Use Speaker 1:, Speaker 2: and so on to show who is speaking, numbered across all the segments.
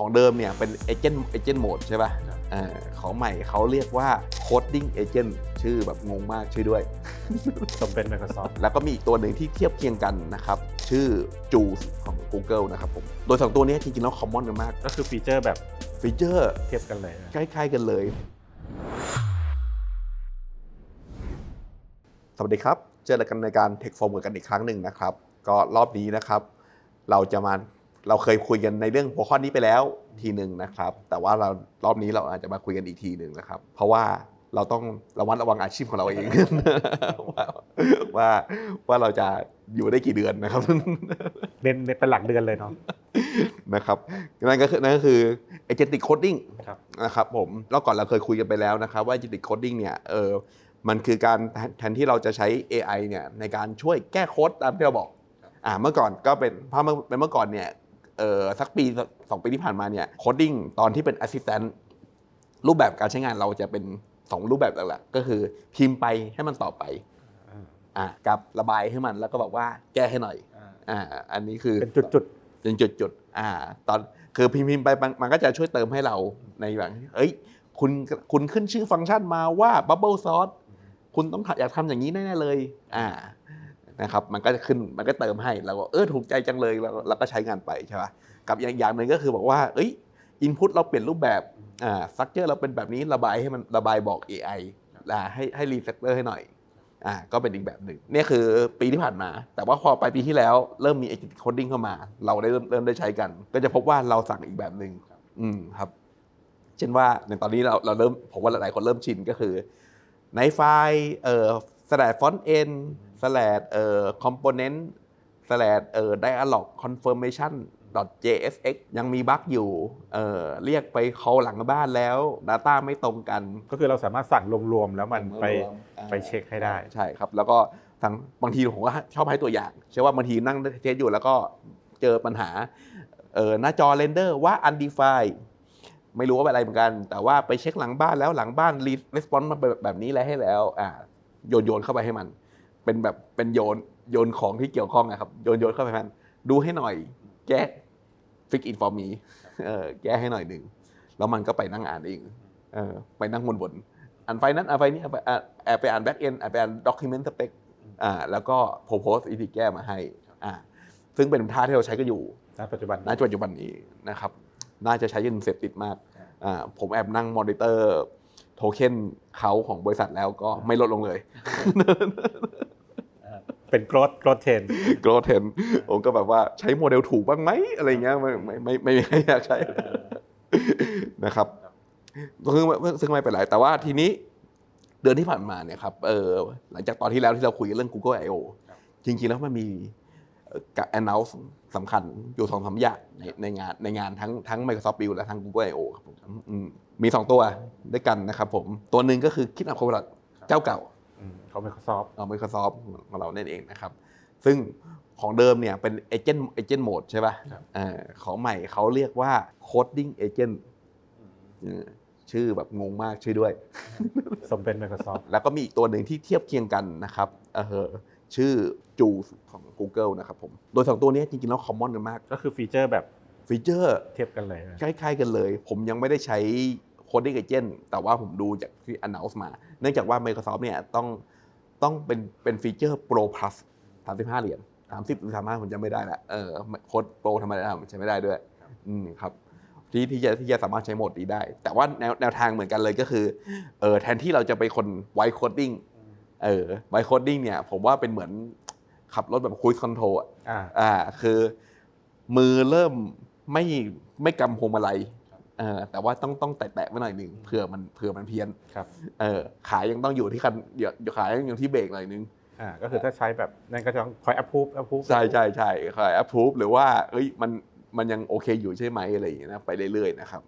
Speaker 1: ของเดิมเนี่ยเป็นเอเจนต์เอเจนต์โหมดใช่ป่ะ
Speaker 2: ครับ
Speaker 1: อ่าของใหม่เขาเรียกว่า coding agent ชื่อแบบงงมากชื่อด้วย
Speaker 2: สมเป็น Microsoft
Speaker 1: แล้วก็มีอีกตัวหนึ่งที่เทียบเคียงกันนะครับ ชื่อ Juice ของ Google นะครับผมโดยสองตัวนี้จริงๆแล้วคอมมอนกันมาก
Speaker 2: ก็คือฟีเจอร์แบบ
Speaker 1: ฟีเจอร์
Speaker 2: เทียบกันเลยนะ
Speaker 1: คล้ายๆกันเลย สวัสดีครับ เจอกันในการ Tech Form กันอีกครั้งหนึ่งนะครับ ก็รอบนี้นะครับ เราจะมา เราเคยคุยกันในเรื่องหัวข้อนี้ไปแล้วทีหนึ่งนะครับ แต่ว่าเรารอบนี้เราอาจจะมาคุยกันอีกทีหนึ่งนะครับ เพราะว่าเราต้องระมัดระวังอาชีพของเราเอง ว่าว่าว่าเราจะอยู่ได้กี่เดือนนะครับ
Speaker 2: เน้นเน้นเป็นหลักเดือนเลยเนาะ
Speaker 1: นะครับนั่นก็คือนั่นก็คือ agentic coding
Speaker 2: ครับ
Speaker 1: นะครับผมแล้วก่อนเราเคยคุยกันไปแล้วนะครับ ว่า agentic coding เนี่ยเออมันคือการแทนแทนที่เราจะใช้ AI เนี่ยในการช่วยแก้โค้ดตามที่เราบอกอ่าเมื่อก่อนก็เป็นเพราะเมื่อเป็นเมื่อก่อนเนี่ย เออสักปีสองปีที่ผ่านมาเนี่ยโคดดิ้งตอนที่เป็น assistant รูปแบบการใช้งานเราจะเป็นสองรูปแบบหลักๆก็คือพิมพ์ไปให้มันตอบไปอ่ากับระบายให้มันแล้วก็บอกว่าแก้ให้หน่อยอ่าอันนี้คือ
Speaker 2: เป็นจุดจุด
Speaker 1: เป็นจุดๆอ่า ตอนคือพิมพ์พิมพ์ไปมันมันก็จะช่วยเติมให้เราในแบบเอ้ยคุณคุณขึ้นชื่อฟังก์ชันมาว่า Bubble Sauce คุณต้องอยากทำอย่างนี้แน่ๆเลย อ่า นะครับมันก็จะขึ้นมันก็เติมให้เราก็เออถูกใจจังเลยเราเราก็ใช้งานไปใช่ปะกับอย่างอย่างหนึ่งก็คือบอกว่าเอ้ยอินพุตเราเปลี่ยนรูปแบบอ่าสักเจอร์เราเป็นแบบนี้ระบายให้มันระบายบอก AI อ่าให้ให้รีเฟกเตอร์ให้หน่อยอ่าก็เป็นอีกแบบหนึ่งนี่คือปีที่ผ่านมา แต่ว่าพอไปปีที่แล้วเริ่มมี Agent Coding เข้ามา เราได้เริ่มเริ่มได้ใช้กัน ก็จะพบว่าเราสั่งอีกแบบหนึ่งอืมครับ เช่นว่าในตอนนี้เราเราเริ่มผมว่าหลายๆคนเริ่มชินก็คือในไฟล์เอ่อ slash font end slash เอ่อ component slash เอ่อ dialog confirmation .jsx ยังมีบั๊กอยู่ เอ่อ เรียกไป call หลังบ้านแล้ว Data ไม่ตรงกัน
Speaker 2: ก็คือเราสามารถสั่งรวมๆ แล้วมันไป
Speaker 1: อ่า
Speaker 2: ไปเช็คให้ได้
Speaker 1: ใช่ครับ แล้วก็ทางบางทีผมก็ชอบให้ตัวอย่าง เชื่อว่าบางทีนั่งเทสอยู่แล้วก็เจอปัญหา เออหน้าจอเรนเดอร์ว่า undefined ไม่รู้ว่าเป็นอะไรเหมือนกัน แต่ว่าไปเช็คหลังบ้านแล้วหลังบ้านรีสปอนส์มาแบบแบบนี้แล้วให้แล้ว อ่า โยนโยนเข้าไปให้มัน เป็นแบบเป็นโยนโยนของที่เกี่ยวข้องนะครับโยนโยนเข้าไปให้มัน ดูให้หน่อย แก้ฟิกอินฟอร์มีเออแก้ให้หน่อยหนึ่งแล้วมันก็ไปนั่งอ่านเองเออไปนั่งบนๆอ่านไฟล์นั้นอ่านไฟล์นี้อ่านไปอ่านแอบไปอ่านแบ็กเอนแอบไปอ่านด็อกิเมนต์สเปคอ่าแล้วก็โพสต์อีทีแก้มาให้อ่าซึ่งเป็นท่าที่เราใช้กันอยู่
Speaker 2: ณปัจจุบัน
Speaker 1: ณปัจจุบันนี้นะครับ น่าจะใช้ยันเสพติดมากอ่าผมแอบนั่งมอนิเตอร์ โทเค็นเขาของบริษัทแล้วก็ไม่ลดลงเลย
Speaker 2: เป็นโกรดโกรดเทน
Speaker 1: โกรเทนผมก็แบบว่าใช้โมเดลถูกบ้างไหมอะไรเงี้ยไม่ไม่ไม่ไม่มีใครอยากใช้นะครับซึ่งซึ่งไม่เป็นไรแต่ว่าทีนี้เดือนที่ผ่านมาเนี่ยครับเออหลังจากตอนที่แล้วที่เราคุยกันเรื่อง Google I/O จริงๆแล้วมันมีเอ่อ การ announce สำคัญอยู่สองสามอย่างในในงานในงานทั้งทั้ง Microsoft Build และทั้ง Google I/O ครับผมอืมมีสองตัวด้วยกันนะครับผม ตัวหนึ่งก็คือคิดอัพโคลเจ้าเก่า
Speaker 2: ของ Microsoft
Speaker 1: เอา Microsoft ของเรานั่นเองนะครับ ซึ่งของเดิมเนี่ยเป็น Agent Agent Mode ใช่ป่ะ
Speaker 2: ครับ
Speaker 1: เออของใหม่เขาเรียกว่า Coding Agent เออชื่อแบบงงมากชื่อด้วย
Speaker 2: สมเป็น Microsoft
Speaker 1: แล้วก็มีอีกตัวหนึ่งที่เทียบเคียงกันนะครับเออ ชื่อ Juice ของ Google นะครับผม โดยสองตัวนี้จริงๆแล้วคอมมอนกันมาก
Speaker 2: ก็คือฟีเจอร์แบบ
Speaker 1: ฟีเจอร์
Speaker 2: เทียบกันเลยนะ
Speaker 1: คล้ายๆกันเลย ผมยังไม่ได้ใช้ Coding Agent แต่ว่าผมดูจากที่ announce มา เนื่องจากว่า Microsoft เนี่ยต้องต้องเป็นเป็นฟีเจอร์ Pro Plus 35 เหรียญ30หรือ35ผมจำไม่ได้ละเออโค้ดโปรธรรมดาผมใช้ไม่ได้ด้วยอืมครับที่ที่จะที่จะสามารถใช้โหมดนี้ได้ แต่ว่าแนวแนวทางเหมือนกันเลยก็คือเออแทนที่เราจะไปคนไวโคดดิ้ง เออไวโคดดิ้งเนี่ยผมว่าเป็นเหมือนขับรถแบบคุยคอนโทรล
Speaker 2: อ่า
Speaker 1: อ่าคือมือเริ่มไม่ไม่กำพวงมาลัยเออแต่ว่าต้องต้องแตะๆไว้หน่อยหนึ่งเผื่อมันเผื่อมันเพี้ยน
Speaker 2: ครับ
Speaker 1: เออขายังต้องอยู่ที่คันเดี๋ยวขายังอยู่ที่เบรกหน่อยนึง
Speaker 2: อ่าก็คือถ้าใช้แบบนั่นก็จะต้องคอย approve approve
Speaker 1: ใช่ใช่ใช่คอย approve หรือว่าเอ้ยมันมันยังโอเคอยู่ใช่ไหมอะไรอย่างเงี้ยนะไปเรื่อยๆนะครับ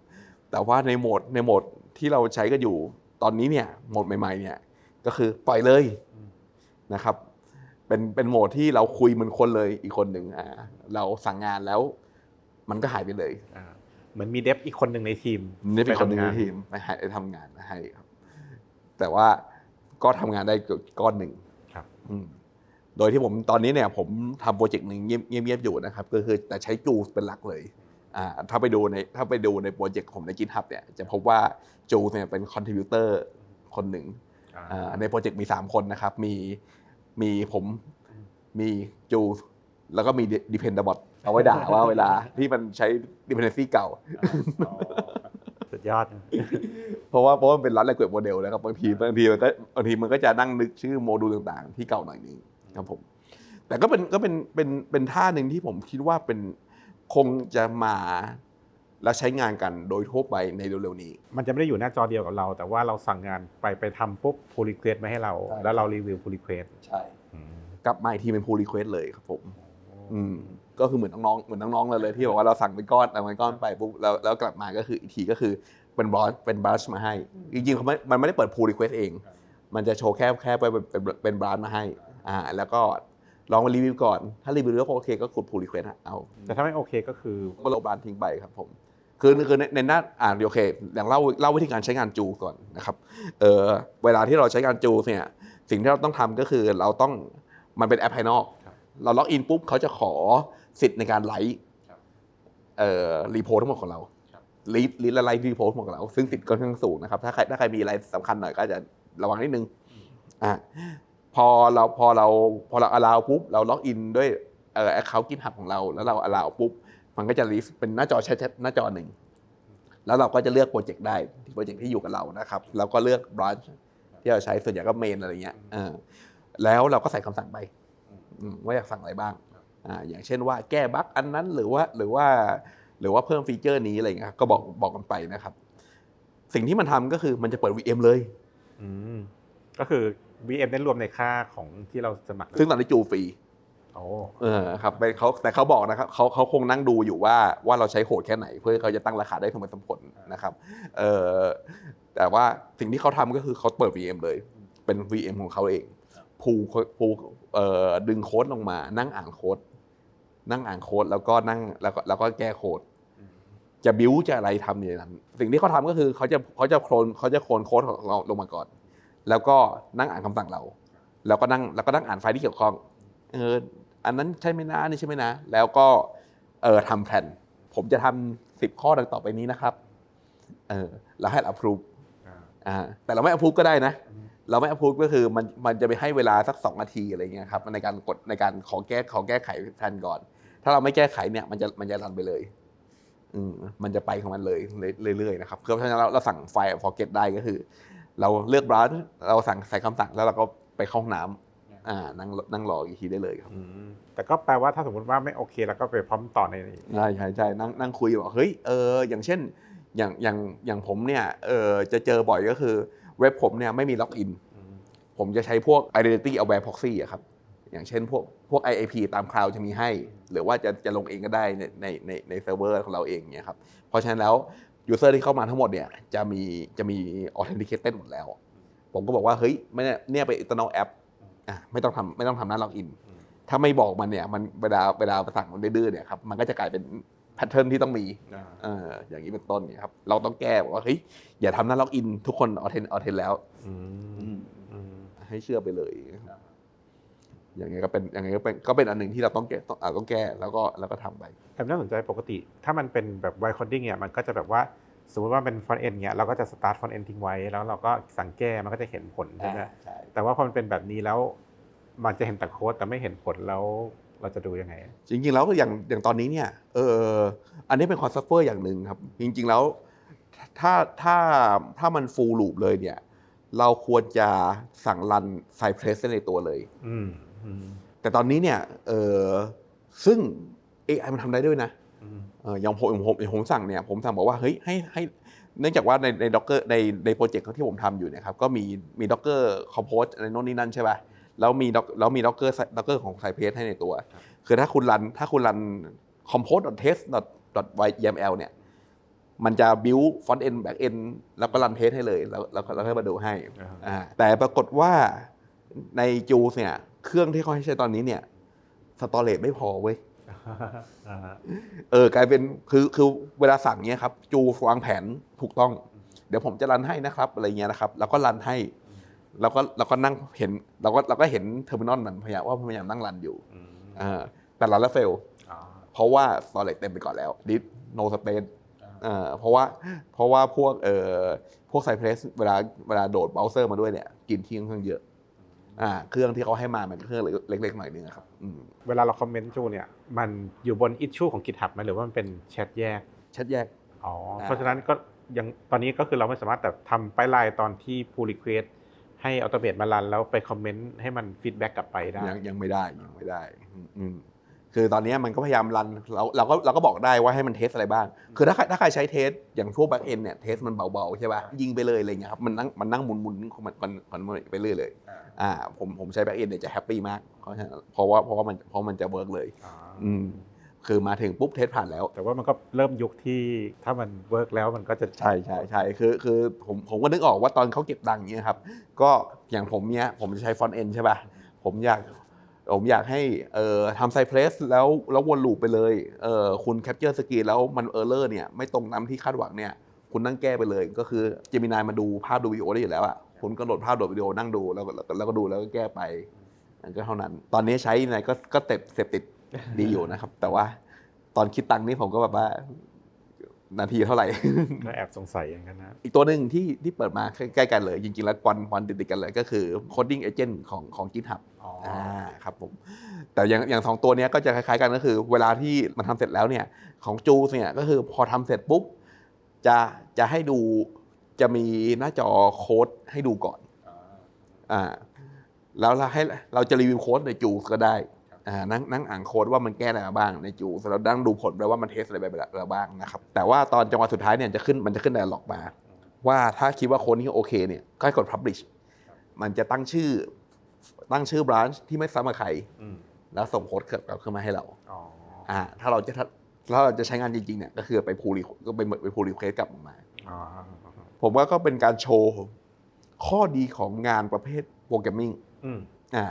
Speaker 1: แต่ว่าในโหมดในโหมดที่เราใช้กันอยู่ตอนนี้เนี่ยโหมดใหม่ ๆเนี่ย ก็คือปล่อยเลย
Speaker 2: อืม
Speaker 1: นะครับ เป็นเป็นโหมดที่เราคุยเหมือนคนเลยอีกคนหนึ่งอ่าเราสั่งงานแล้ว มันก็หายไปเลย
Speaker 2: อ่าเหมือนมีเดฟอีกคนหนึ่งในทีม
Speaker 1: นี่เป็นคนหนึ่ง
Speaker 2: ไป
Speaker 1: ใน
Speaker 2: ทำงาน
Speaker 1: ทีมไปให้ไปทำงานให้ครับ แต่ว่าก็ทำงานได้ก้อนหนึ่ง
Speaker 2: ครับ
Speaker 1: อืมโดยที่ผมตอนนี้เนี่ย ผมทำโปรเจกต์หนึ่งเงียบเงียบๆอยู่นะครับ ก็คือแต่ใช้จูเป็นหลักเลยอ่าถ้าไปดูในถ้าไปดูในโปรเจกต์ผมใน GitHub เนี่ยจะพบว่าจูเนี่ยเป็นคอนทริบิวเตอร์คนหนึ่งอ่า ในโปรเจกต์มี 3 คนนะครับ มีมีผมมีจู แล้วก็มี Dependabot เอาไว้ด่าว่าเวลาที่มันใช้ dependency เก่า
Speaker 2: สุดยอด
Speaker 1: เพราะว่าเพราะว่ามันเป็นรัฐแลกเกจโมเดลนะครับบางทีบางทีมันก็บางทีมันก็จะนั่งนึกชื่อโมดูลต่างๆ ที่เก่าหน่อยนึงครับผม แต่ก็เป็นก็เป็นเป็นเป็นท่าหนึ่งที่ผมคิดว่าเป็นคงจะมา และใช้งานกันโดยทั่วไปในเร็วๆนี้
Speaker 2: มันจะไม่ได้อยู่หน้าจอเดียวกับเรา แต่ว่าเราสั่งงานไปไปทำปุ๊บ pull request มาให้เรา
Speaker 1: ใช่
Speaker 2: แล้วเรารีวิว pull request
Speaker 1: ใช่กลับมาอีกทีเป็น pull request เลยครับผม อืมก็คือเหมือนน้องๆเหมือนน้องๆเราเลยที่บอกว่าเราสั่งเป็นก้อนเอาเป็นก้อนไปปุ๊บแล้วแล้วกลับมาก็คืออีกทีก็คือเป็นบอสเป็นบรัชมาให้ จริงๆเขาไม่มันไม่ได้เปิด pull request เอง มันจะโชว์แค่แค่ไปเป็นเป็นเป็นบรัชมาให้อ่าแล้วก็ลองมารีวิวก่อน ถ้ารีวิวแล้วโอเคก็กด pull request เอา
Speaker 2: แต่ถ้าไม่โอเคก็คือ
Speaker 1: ก็ลบบรัชทิ้งไปครับผม คือคือในในหน้าอ่านโอเคอย่างเล่าเล่าวิธีการใช้งานจูก่อนนะครับเออเวลาที่เราใช้งานจูเนี่ยสิ่งที่เราต้องทำก็คือเราต้องมันเป็นแอปภายนอก
Speaker 2: ร
Speaker 1: เราล็อกอินปุ๊บเขาจะขอสิทธิ์ในการไลค์เอ่อรีโพสทั้งหมดของเราลีดลีดและไลค์รีโพสทั้งหมดของเรา ซึ่งสิทธิ์ค่อนข้างสูงนะครับถ้าใครถ้าใครมีอะไรสำคัญหน่อยก็จะระวังนิดนึงอะพอเราพอเราพอเรา allow ปุ๊บเราล็อกอินด้วยเอ่อ account GitHub ของเรา แล้วเรา allow ปุ๊บ มันก็จะลิสต์เป็นหน้าจอแชทหน้าจอหนึ่ง แล้วเราก็จะเลือกโปรเจกต์ได้ที่โปรเจกต์ที่อยู่กับเรานะครับ แล้วก็เลือกบรันช์ที่เราใช้ส่วนใหญ่ก็เมนอะไรเงี้ยเออแล้วเราก็ใส่คำสั่งไปอืมว่าอยากสั่งอะไรบ้างอ่าอย่างเช่นว่าแก้บั๊กอันนั้นหรือว่าหรือว่าหรือว่าเพิ่มฟีเจอร์นี้อะไรเงี้ยครับก็บอกบอกกันไปนะครับ สิ่งที่มันทำก็คือมันจะเปิด VM เลย
Speaker 2: อืมก็คือ VM ได้รวมในค่าของที่เราสมัคร
Speaker 1: ซึ่งตอนนี้จูฟรี
Speaker 2: โอ้
Speaker 1: เออครับเขาแต่เขาบอกนะครับเขาเขาคงนั่งดูอยู่ว่าว่าเราใช้โหดแค่ไหน เพื่อเขาจะตั้งราคาได้สมเหตุสมผลนะครับเออแต่ว่าสิ่งที่เขาทำก็คือเขาเปิด VM เลย เป็น VM ของเขาเองพูพูเอ่อดึงโค้ดลงมา นั่งอ่านโค้ด นั่งอ่านโค้ดแล้วก็นั่งแล้วก็แล้วก็แก้โค้ดจะบิวจะอะไรทำในนั้นสิ่งที่เขาทำก็คือเขาจะเขาจะโคลนเขาจะโคลนโค้ดของเราลงมาก่อน แล้วก็นั่งอ่านคำสั่งเรา แล้วก็นั่งแล้วก็นั่งอ่านไฟล์ที่เกี่ยวข้องเออ อันนั้นใช่ไหมนะอันนี่ใช่ไหมนะ แล้วก็เออทำแผนผมจะทำสิบข้อดังต่อไปนี้นะครับเออแล้วให้ approve อ่าแต่เราไม่ approve ก็ได้นะ เราไม่ approve ก็คือมันมันจะไปให้เวลาสักสองนาทีอะไรเงี้ยครับในการกดในการขอแก้ขอแก้ไขแผนก่อน ถ้าเราไม่แก้ไขเนี่ยมันจะมันจะรันไปเลยอืมมันจะไปของมันเลยเรื่อยๆนะครับเพราะฉะนั้นเราเราสั่งไฟล์ forget ได้ก็คือ เราเลือกบรันเราสั่งใส่คำสั่งแล้วเราก็ไปเข้าห้องน้ำ อ่านั่งนั่งรออีกทีได้เลยครับ
Speaker 2: อืมแต่ก็แปลว่าถ้าสมมติว่าไม่โอเคแล้วก็ไปพร้อมต่อใน
Speaker 1: ใช่ใช่ใช่นั่งนั่งคุยบอกเฮ้ยเอออย่างเช่นอย่างอย่างอย่างผมเนี่ยเออจะเจอบ่อยก็คือ เว็บผมเนี่ยไม่มีล็อกอินผมจะใช้พวก identity aware proxy อะครับอย่างเช่นพวกพวก IAP ตามคลาวจะมีให้ หรือว่าจะจะลงเองก็ได้ในในในในเซิร์ฟเวอร์ของเราเองเนี่ยครับเพราะฉะนั้นแล้ว user ที่เข้ามาทั้งหมดเนี่ยจะมีจะมี authenticated หมดแล้ว ผมก็บอกว่าเฮ้ยไม่เนี่ยเนี่ยเป็น internal app อะไม่ต้องทำไม่ต้องทำหน้าล็อกอิน
Speaker 2: อืม
Speaker 1: ถ้าไม่บอกมันเนี่ยมันเวลาเวลาสั่งมันดื้อๆเนี่ยครับมันก็จะกลายเป็นแพทเทิร์นที่ต้องมีเอออย่างนี้เป็นต้นเนี่ยครับเราต้องแก้บอกว่าเฮ้ยอย่าทำหน้าล็อกอิน ทุกคนออเทนออเทนแล้ว
Speaker 2: อืมอืม
Speaker 1: ให้เชื่อไปเลยอย่างเงี้ยก็เป็นอย่างเงี้ยก็เป็นก็เป็นอันหนึ่งที่เราต้องแก้ต้องอ่าต้องแก้แล้วก็แล้วก็ทำไป
Speaker 2: แต่น่าสนใจปกติ ถ้ามันเป็นแบบไวคอนดิ้งเนี่ยมันก็จะแบบว่า สมมติว่าเป็นฟอนต์เอนเนี่ยเราก็จะสตาร์ทฟอนต์เอนทิ้งไว้ แล้วเราก็สั่งแก้มันก็จะเห็นผลใช่ไหม
Speaker 1: ใช่
Speaker 2: แต่ว่าพอมันเป็นแบบนี้แล้ว มันจะเห็นแต่โค้ดแต่ไม่เห็นผลแล้วเราจะดูยังไง
Speaker 1: จริงๆแล้วอย่างอย่างตอนนี้เนี่ยเอออันนี้เป็นคอนซัฟเฟอร์อย่างหนึ่งครับ จริง ๆแล้วถ้าถ้าถ้ามันฟูลลูปเลยเนี่ย เราควรจะสั่งรันไซเพรสในตัวเลย
Speaker 2: อืมอืม
Speaker 1: แต่ตอนนี้เนี่ยเออซึ่ง AI มันทำได้ด้วยนะ
Speaker 2: อืม
Speaker 1: เอออย่างผมอย่างผมอย่างผมสั่งเนี่ยผมสั่งบอกว่าเฮ้ยให้ให้เนื่องจากว่าในในด็อกเกอร์ในในโปรเจกต์ที่ผมทำอยู่เนะครับก็มีมีด็อกเกอร์คอมโพสอะไรโน่นนี่นั่นใช่ป่ะแล้วมี doc แล้วมีด็อกเกอร์ด็อกเกอร์ของไซเพสให้ในตัว คือถ้าคุณรันถ้าคุณรัน compose test yml เนี่ยมันจะ build front end back end แล้วก็รันเทสให้เลย แล้วแล้วแล้วให้มาดูให้
Speaker 2: อ่า
Speaker 1: อ่าแต่ปรากฏว่าในจูเนี่ยเครื่องที่เขาให้ใช้ตอนนี้เนี่ยสตอเรจไม่พอเว้ย
Speaker 2: อ่าฮะ
Speaker 1: เออกลายเป็นคือคือเวลาสั่งเนี้ยครับจูวางแผนถูกต้อง เดี๋ยวผมจะรันให้นะครับอะไรเงี้ยนะครับแล้วก็รันให้แล้วก็เราก็นั่งเห็นเราก็เราก็เห็นเทอร์มินอลมันพยายามว่าพยายามนั่งรันอยู่
Speaker 2: อืม
Speaker 1: อ่าแต่รันแล้วเฟล
Speaker 2: อ๋อ
Speaker 1: เพราะว่าสตอเรจเต็มไปก่อนแล้วดิส no space เอ่อเพราะว่าเพราะว่าพวกเอ่อพวกไซเพรสเวลาเวลาโดดเบราว์เซอร์มาด้วยเนี่ยกินที่ค่อนข้างเยอะ อ่าเครื่องที่เขาให้มามันเครื่องเล็กๆหน่อยนึงอะครับอืม
Speaker 2: เวลาเราคอมเมนต์จูเนี่ยมันอยู่บนอิชชูของ GitHub ไหมหรือว่ามันเป็นแชทแยก
Speaker 1: ชัดแยก
Speaker 2: อ๋อ
Speaker 1: อ่า
Speaker 2: เพราะฉะนั้นก็ยังตอนนี้ก็คือเราไม่สามารถแต่ทำไปไลน์ตอนที่ pull request ให้อัตโนมัติมารันแล้วไปคอมเมนต์ให้มันฟีดแบ็กกลับไปได้
Speaker 1: ยังยังไม่ได้ยังไม่ได้อืมอืม คือตอนนี้มันก็พยายามรันเราเราก็เราก็บอกได้ว่าให้มันเทสอะไรบ้าง คือถ้าใครถ้าใครใช้เทสอย่างพวกแบ็กเอนเนี่ยเทสมันเบาๆใช่ป่ะยิงไปเลยอะไรเงี้ยครับมันนั่งมันนั่งหมุนหมุนของมันมันมันมันไปเรื่อยเลยอ่าผมผมใช้แบ็กเอนเนี่ยจะแฮปปี้มากเพราะฉะนั้นเพราะว่าเพราะว่ามันเพราะมันจะเวิร์กเลย
Speaker 2: อ่า
Speaker 1: อืมคือมาถึงปุ๊บเทสผ่านแล้ว
Speaker 2: แต่ว่ามันก็เริ่มยุคที่ถ้ามันเวิร์กแล้วมันก็จะ
Speaker 1: ใช่ใช่ใช่คือคือผมผมก็นึกออกว่าตอนเขาเก็บตังค์อย่างเงี้ยครับก็อย่างผมเนี้ยผมจะใช้ฟอนต์เอนใช่ป่ะผมอยาก ผมอยากให้เอ่อทำไซเพลสแล้วแล้ววนลูปไปเลยเออคุณแคปเจอร์สกรีนแล้วมันเออร์เลอร์เนี่ยไม่ตรงตามที่คาดหวังเนี่ยคุณนั่งแก้ไปเลย ก็คือเจมินายมาดูภาพดูวิดีโอได้อยู่แล้วอะคุณก็โหลดภาพโหลดวิดีโอนั่งดูแล้วแล้วก็ดูแล้วก็แก้ไปก็เท่านั้น ตอนนี้ใช้ในก็ก็เต็บเสพติดดีอยู่นะครับ แต่ว่าตอนคิดตังค์นี่ผมก็แบบว่า นาทีเท่าไหร่
Speaker 2: ก็แอบสงสัยอย่างนั้นนะ
Speaker 1: อีกตัวหนึ่งที่ที่เปิดมาใกล้ๆกันเลย จริงๆ แล้ววันวันติดๆกันเลยก็คือ coding agent ของของ GitHub
Speaker 2: อ๋อ
Speaker 1: อ่าครับผม แต่อย่างอย่างสองตัวเนี้ยก็จะคล้ายๆกันก็คือ เวลาที่มันทำเสร็จแล้วเนี่ยของจูเนี่ยก็คือพอทำเสร็จปุ๊บจะจะให้ดูจะมีหน้าจอโค้ดให้ดูก่อนอ่าแล้วเราให้เราจะรีวิวโค้ดในจูก็ได้ อ่านั่งนั่งอ่านโค้ดว่ามันแก้อะไรมาบ้างในจูแล้วนั่งดูผลไปว่ามันเทสอะไรไปแล้วบ้างนะครับแต่ว่าตอนจังหวะสุดท้ายเนี่ยจะขึ้นมันจะขึ้นไดอะล็อกมา ว่าถ้าคิดว่าโค้ดนี้โอเคเนี่ยก็ให้กด publish มันจะตั้งชื่อตั้งชื่อบรานช์ที่ไม่ซ้ำกับใคร
Speaker 2: อืม
Speaker 1: แล้วส่งโค้ดกลับขึ้นมาให้เรา
Speaker 2: อ๋อ
Speaker 1: อ่าถ้าเราจะถ้าเราจะใช้งานจริงๆเนี่ยก็คือไปพูรีก็ไปไปพูรีเควสกลับมา
Speaker 2: อ๋อ
Speaker 1: ผมว่าก็เป็นการโชว์ข้อดีของงานประเภทโปรแกรมมิ่ง
Speaker 2: อืม
Speaker 1: อ่า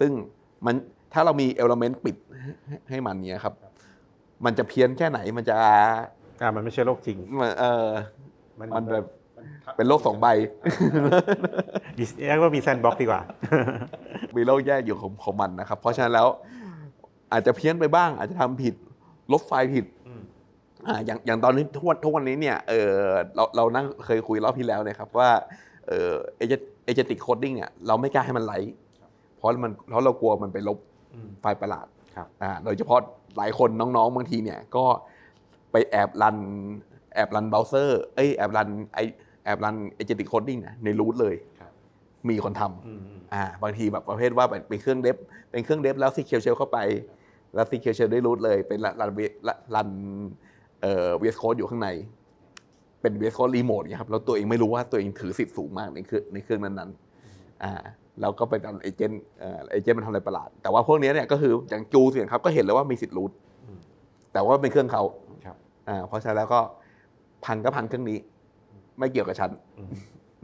Speaker 1: ซึ่งมัน ถ้าเรามีเอลเมนต์ปิดให้ให้มันเนี้ยครับ มันจะเพี้ยนแค่ไหนมันจะ
Speaker 2: อ่ามันไม่ใช่โลกจริง
Speaker 1: มันเออมันแบบเป็นโลกสองใบ
Speaker 2: มีเรียกว่ามีแซนบ็อกดีกว่า
Speaker 1: มีโลกแยกอยู่ของของมันนะครับ เพราะฉะนั้นแล้วอาจจะเพี้ยนไปบ้าง อาจจะทำผิด ลบไฟล์ผิด
Speaker 2: อืม
Speaker 1: อ่าอย่างอย่างตอนนี้ทุกวันทุกวันนี้เนี่ยเออเราเรานั่งเคยคุยรอบที่แล้วเนะครับว่าเออเอเจเอเจติกโคดดิ้งเนี่ยเราไม่กล้าให้มันไลฟ์เพราะมันเพราะเรากลัวมันไปลบ
Speaker 2: อืม
Speaker 1: ไฟล์ประหลาด
Speaker 2: ครับ
Speaker 1: อ่าโดยเฉพาะหลายคนน้องๆบางทีเนี่ยก็ไปแอบรันแอบรันเบราว์เซอร์เอ้ยแอบรันไอแอบรันเอเจติกโคดดิ้งในรูทเลย
Speaker 2: ครับ
Speaker 1: มีคนทำ
Speaker 2: อืมอืม
Speaker 1: อ่าบางทีแบบประเภทว่าเป็นเป็นเครื่องเดฟเป็นเครื่องเดฟแล้วซีเคียวเชลเข้าไป แล้วซีเคียวเชลได้รูทเลย เป็นรันรันรันเอ่อเวสโคดอยู่ข้างใน เป็นเวสโคดรีโมทเนี่ยครับแล้วตัวเองไม่รู้ว่าตัวเองถือสิทธิ์สูงมากในเครื่องในเครื่องนั้นๆอ่า แล้วก็ไปทำเอเจนต์เอ่อเอเจนต์มันทำอะไรประหลาด แต่ว่าพวกเนี้ยเนี่ยก็คืออย่างจูเสียงครับก็เห็นแล้วว่ามีสิทธิ์รูท
Speaker 2: อืม
Speaker 1: แต่ว่าเป็นเครื่องเขา
Speaker 2: ครับ
Speaker 1: อ่าเพราะฉะนั้นแล้วก็พังก็พังเครื่องนี้ ไม่เกี่ยวกับฉัน
Speaker 2: อืม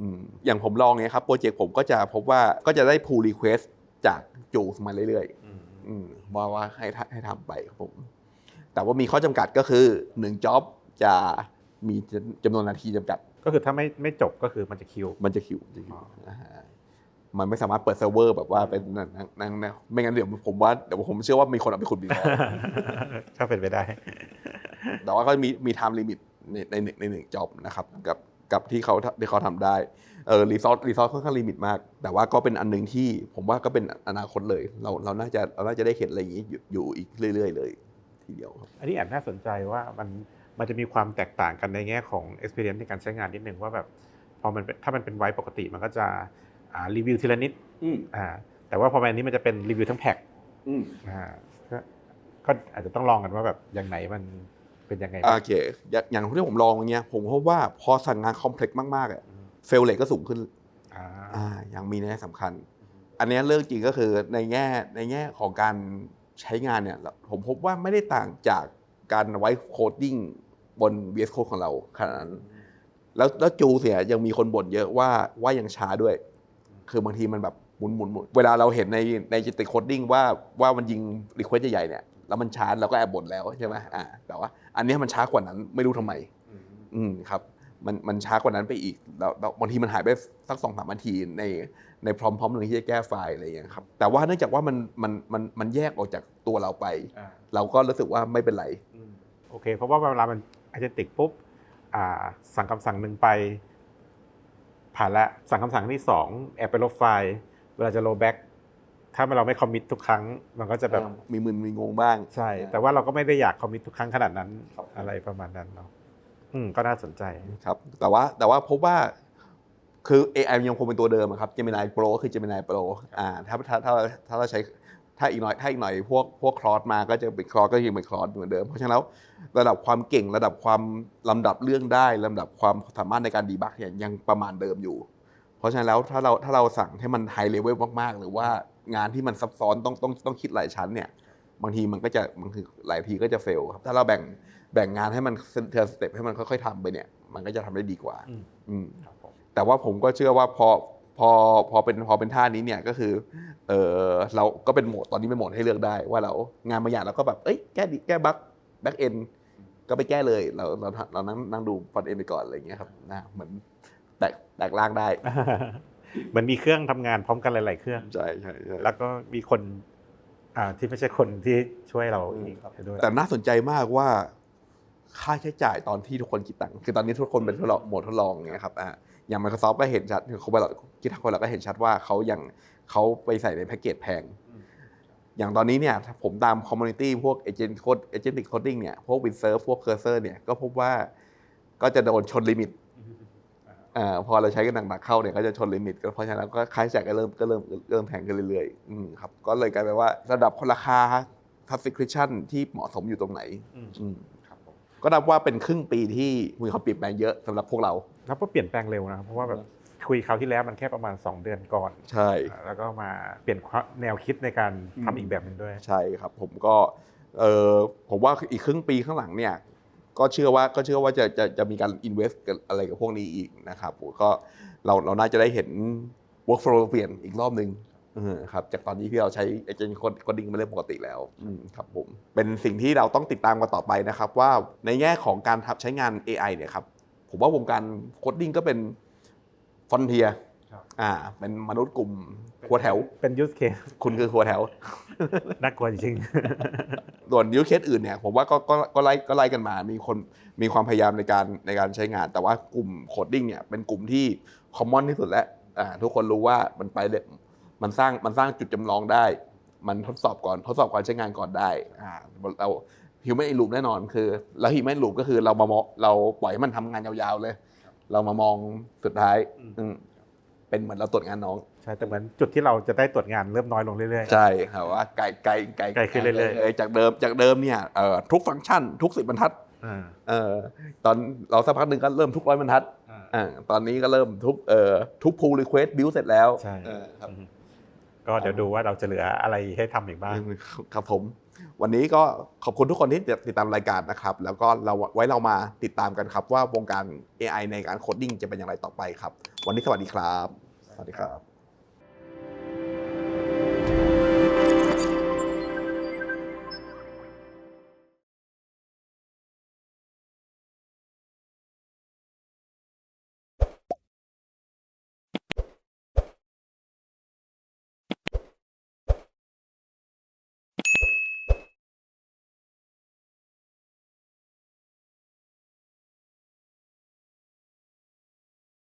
Speaker 1: อืมอย่างผมลองเนี่ยครับโปรเจกต์ผมก็จะพบว่าก็จะได้ pull request จากจูสมาเรื่อย
Speaker 2: อืม
Speaker 1: ๆอืมว่าว่าให้ทำให้ทำไปครับผม แต่ว่ามีข้อจำกัดก็คือหนึ่งจ็อบจะมีจำนวนนาทีจำกัด
Speaker 2: ก็คือถ้าไม่ไม่จบก็คือมันจะคิว
Speaker 1: มันจะคิวจะคิว
Speaker 2: อ๋ออ่า
Speaker 1: ฮะ มันไม่สามารถเปิดเซิร์ฟเวอร์แบบว่าเป็นนั่นนั่นนั่นนั่นไม่งั้นเดี๋ยวผมว่าเดี๋ยวผมเชื่อว่ามีคนเอาไปขุดดีกว่า
Speaker 2: ถ้าเป็นไปได้
Speaker 1: แต่ว่าก็มีมีไทม์ลิมิตในในหนึ่งในหนึ่งจ็อบนะครับกับกับที่เขาที่เขาทำได้เออรีซอสรีซอสค่อนข้างลิมิตมาก แต่ว่าก็เป็นอันหนึ่งที่ผมว่าก็เป็นอนาคตเลย เราเราน่าจะเราน่าจะได้เห็นอะไรอย่างนี้อยู่อยู่อีกเรื่อย ๆ เลยทีเดียวครับ
Speaker 2: อันนี้แอบน่าสนใจว่ามันมันจะมีความแตกต่างกันในแง่ของ experience ในการใช้งานนิดนึงว่าแบบพอมันเป็นถ้ามันเป็นไว้ปกติมันก็จะอ่า รีวิวทีละนิด
Speaker 1: อืม
Speaker 2: อ่าแต่ว่าพอมันอันนี้มันจะเป็นรีวิวทั้งแพ็ค
Speaker 1: อืม
Speaker 2: อ่าก็ก็อาจจะต้องลองกันว่าแบบอย่างไหนมันเป็นยังไง
Speaker 1: โอเคอย่างอย่างที่ผมลองอย่างเงี้ยผมพบว่าพอสั่งงานคอมเพล็กซ์มากๆอะเฟลเลก็สูงขึ้น
Speaker 2: อ่า
Speaker 1: อ่าอย่างมีนัยสำคัญ อันเนี้ยเรื่องจริงก็คือในแง่ในแง่ของการใช้งานเนี่ย ผมพบว่าไม่ได้ต่างจากการไว้โคดดิ้งบน VS Code ของเราขนาดนั้น แล้วแล้วจูเสียยังมีคนบ่นเยอะว่าว่ายังช้าด้วย คือบางทีมันแบบหมุนหมุนหมุนเวลาเราเห็นในในจิตโคดดิ้งว่าว่ามันยิงรีเควสใหญ่ๆเนี่ยแล้วมันช้าเราก็แอบบ่นแล้วใช่ไหมอ่าแต่ว่าอันเนี้ยมันช้ากว่านั้นไม่รู้ทำไม อืมครับ มันมันช้ากว่านั้นไปอีกแล้วแล้วบางทีมันหายไปสักสองสามนาทีในในพร้อมๆหนึ่งที่จะแก้ไฟล์อะไรอย่างเงี้ยครับ แต่ว่าเนื่องจากว่ามันมันมันมันแยกออกจากตัวเราไป เราก็รู้สึกว่าไม่เป็นไร
Speaker 2: โอโอเค เพราะว่าเวลามันอาจจะติกปุ๊บอ่าสั่งคำสั่งหนึ่งไป ผ่านละสั่งคำสั่งที่สองแอบไปลบไฟล์เวลาจะโรแบ็กถ้าเราไม่คอมมิตทุกครั้ง มันก็จะแบบ
Speaker 1: มีมึนมีงงบ้าง
Speaker 2: ใช่ แต่ว่าเราก็ไม่ได้อยากคอมมิตทุกครั้งขนาดนั้น
Speaker 1: ครับ
Speaker 2: อะไรประมาณนั้นเนาะอืมก็น่าสนใจ
Speaker 1: ครับแต่ว่าแต่ว่าพบว่าคือ AI ยังคงเป็นตัวเดิมอะครับ Gemini Pro ก็คือ Gemini Pro อ่าถ้าถ้าถ้าถ้าเราใช้ ถ้าอีกหน่อยถ้าอีกหน่อยพวกพวกคลอสมาก็จะเป็นคลอสก็ยังเป็นคลอสเหมือนเดิม เพราะฉะนั้นแล้วระดับความเก่งระดับความลำดับเรื่องได้ลำดับความสามารถในการดีบักเนี่ยยังประมาณเดิมอยู่ เพราะฉะนั้นแล้วถ้าเราถ้าเราสั่งให้มันไฮเลเวลมากๆ หรือว่างานที่มันซับซ้อนต้องต้องต้องคิดหลายชั้นเนี่ยบางทีมันก็จะบางทีหลายทีก็จะเฟลครับถ้าเราแบ่งแบ่งงานให้มันเทอร์สเต็ปให้มันค่อยๆทำไปเนี่ย มันก็จะทำได้ดีกว่า
Speaker 2: อืม
Speaker 1: อืม
Speaker 2: ครับผม
Speaker 1: แต่ว่าผมก็เชื่อว่าพอ พอพอเป็นพอเป็นท่านี้เนี่ยก็คือเออเราก็เป็นโหมดตอนนี้เป็นโหมดให้เลือกได้ว่าเรางานบางอย่างเราก็แบบเอ้ยแก้ดิแก้บั๊กแบ็กเอนก็ไปแก้เลยเราเราเรานั่งนั่งดูฟอนต์เอนไปก่อนอะไรอย่างเงี้ยครับนะเหมือนแตกแตกล่างได้
Speaker 2: เหมือนมีเครื่องทำงานพร้อมกันหลาย ๆ เครื่อง
Speaker 1: ใช่ใช่ใช่
Speaker 2: แล้วก็มีคนอ่าที่ไม่ใช่คนที่ช่วยเรา
Speaker 1: อืม
Speaker 2: อีกด้วย
Speaker 1: แต่น่าสนใจมากว่าค่าใช้จ่ายตอนที่ทุกคนคิดตังค์คือตอนนี้ทุกคนเป็นทดลองโหมดทดลองอย่างเงี้ยครับอ่า อย่าง Microsoft ก็เห็นชัดคือเขาไปเราคิดทางคนเราก็เห็นชัดว่าเขายังเขาไปใส่ในแพ็กเกจแพง อย่างตอนนี้เนี่ยถ้าผมตามคอมมูนิตี้พวกเอเจนต์โคดเอเจนต์โคดดิ้งเนี่ยพวกวินเซิร์ฟพวกเคอร์เซอร์เนี่ยก็พบว่าก็จะโดนชนลิมิตอ่าพอเราใช้กันหนักๆเข้าเนี่ยก็จะชนลิมิตก็เพราะฉะนั้นก็ค่าใช้จ่ายก็เริ่มก็เริ่มเริ่มแพงขึ้นเรื่อยๆอืมครับก็เลยกลายเป็นว่าระดับราคา subscription ที่เหมาะสมอยู่ตรงไหน
Speaker 2: อืม
Speaker 1: อืม
Speaker 2: ครับผม
Speaker 1: ก็นับว่าเป็นครึ่งปีที่มีความเปลี่ยนแปลงเยอะสำหรับพวกเรา
Speaker 2: แล้วก็เปลี่ยนแปลงเร็วนะครับเพราะว่าแบบคุยคราวที่แล้วมันแค่ประมาณ 2 เดือนก่อน
Speaker 1: ใช่
Speaker 2: แล้วก็มาเปลี่ยนแนวคิดในการทำอีกแบบหนึ่งด้วย
Speaker 1: ใช่ครับผมก็เออผมว่าอีกครึ่งปีข้างหลังเนี่ยก็เชื่อว่าก็เชื่อว่าจะจะจะมีการ invest กับอะไรกับพวกนี้อีกนะครับผมก็เราเราน่าจะได้เห็น workflow เปลี่ยนอีกรอบหนึ่งเออครับจากตอนนี้ที่เราใช้ agent coding เป็นเรื่องปกติแล้วอืมครับผมเป็นสิ่งที่เราต้องติดตามกันต่อไปนะครับ ว่าในแง่ของการทำใช้งาน AI เนี่ยครับ ผมว่าวงการโคดดิ้งก็เป็นฟอนเทีย
Speaker 2: ครับ
Speaker 1: อ่า เป็นมนุษย์กลุ่มหัวแถว
Speaker 2: เป็นยูสเคส
Speaker 1: คุณคือหัวแถว
Speaker 2: น่ากลัวจริง
Speaker 1: ส่วนยูเคสอื่นเนี่ย ผมว่าก็ก็ก็ไล่ก็ไล่กันมา มีคนมีความพยายามในการในการใช้งาน แต่ว่ากลุ่มโคดดิ้งเนี่ยเป็นกลุ่มที่คอมมอนที่สุดแล้วอ่าทุกคนรู้ว่ามันไปเลยมันสร้างมันสร้างจุดจำลองได้ มันทดสอบก่อนทดสอบการใช้งานก่อนได้อ่าเรา ฮิวแมนลูปแน่นอนคือแล้วฮิวแมนลูปก็คือเรามามองเราปล่อยให้มันทำงานยาวๆเลย เรามามองสุดท้าย
Speaker 2: อืม
Speaker 1: อืมเป็นเหมือนเราตรวจงานน้อง
Speaker 2: ๆใช่แต่เหมือนจุดที่เราจะได้ตรวจงานเริ่มน้อยลงเรื่อย
Speaker 1: ใช่ครับว่าไกลไกลไกล
Speaker 2: ไกลขึ้นเรื่อยๆ
Speaker 1: ๆจากเดิมจากเดิมเนี่ยเอ่อทุกฟังก์ชัน ทุกสิบบรรทัด
Speaker 2: ๆอ่า
Speaker 1: เอ่อตอนเราสักพักหนึ่งก็เริ่มทุกร้อยบรรทัด
Speaker 2: อ่า
Speaker 1: อ่าตอนนี้ก็เริ่มทุกเอ่อทุก pull request build เสร็จแล้ว
Speaker 2: ใช่
Speaker 1: เออครับ
Speaker 2: อืมก็เดี๋ยวดูว่าเราจะเหลืออะไรให้ทำอีกบ้าง
Speaker 1: ครับผม วันนี้ก็ขอบคุณทุกคนที่ติดตามรายการนะครับ แล้วก็เราไว้เรามาติดตามกันครับ ว่าวงการ AI ในการโคดดิ้งจะเป็นอย่างไรต่อไปครับ วันนี้สวัสดีครับ สวัสดีครับ